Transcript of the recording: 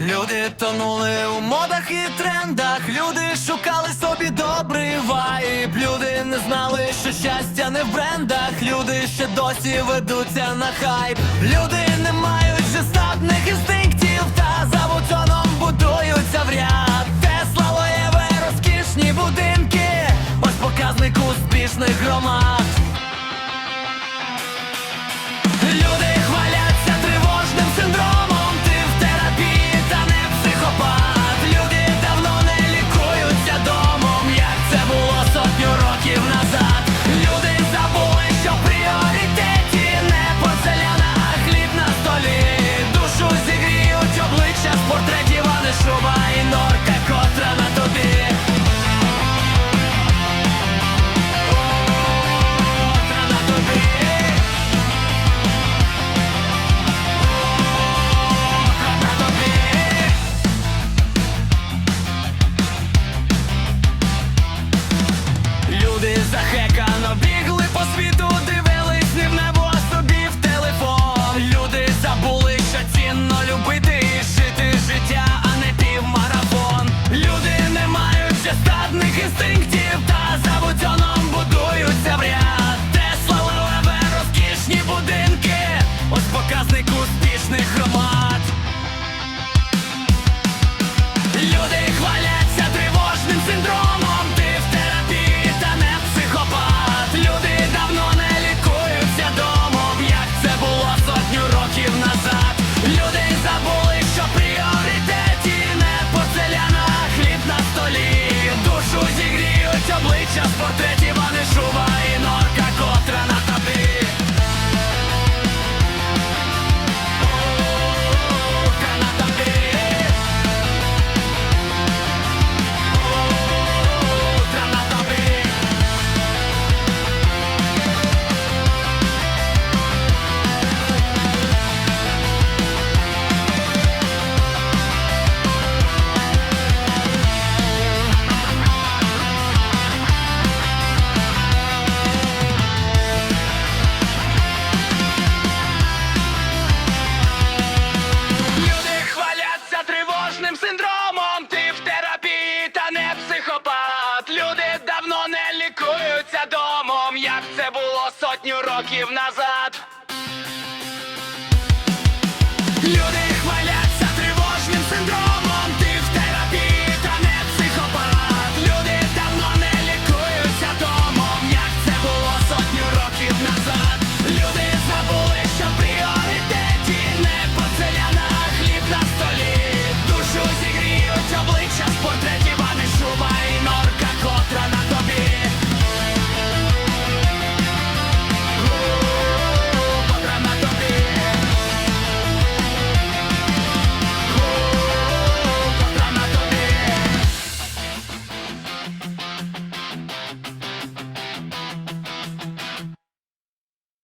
Люди тонули у модах і трендах, люди шукали собі добрий вайб Люди не знали, що щастя не в брендах, люди ще досі ведуться на хайп. Люди не мають жестатних інстинктів сотню років назад.